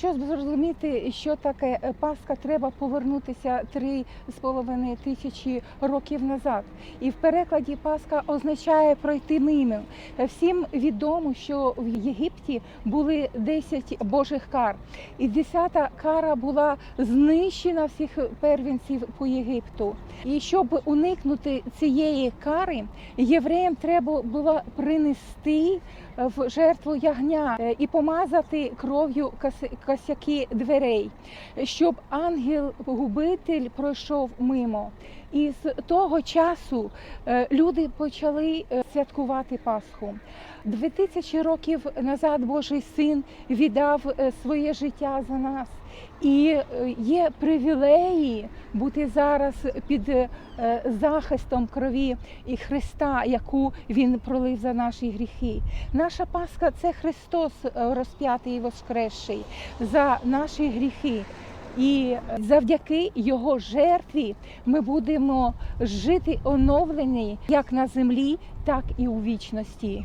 Щоб зрозуміти, що таке е, Пасха, треба повернутися три з половиною тисячі років назад. І в перекладі Пасха означає пройти мимо. Е, Всім відомо, що в Єгипті були 10 божих кар, і 10 кара була знищена всіх первенців по Єгипту. І щоб уникнути цієї кари, євреям треба було принести в жертву ягня е, і помазати кров'ю косяки дверей, щоб ангел-губитель пройшов мимо. І з того часу е, люди почали е, святкувати Пасху. Дві тисячі років назад Божий син віддав е, своє життя за нас. І е, є привілеї бути зараз під е, захистом крові і Христа, яку Він пролив за наші гріхи. Наша Пасха це Христос е, розп'ятий і воскресший за наші гріхи. І завдяки його жертві ми будемо жити оновлені як на землі, так і у вічності.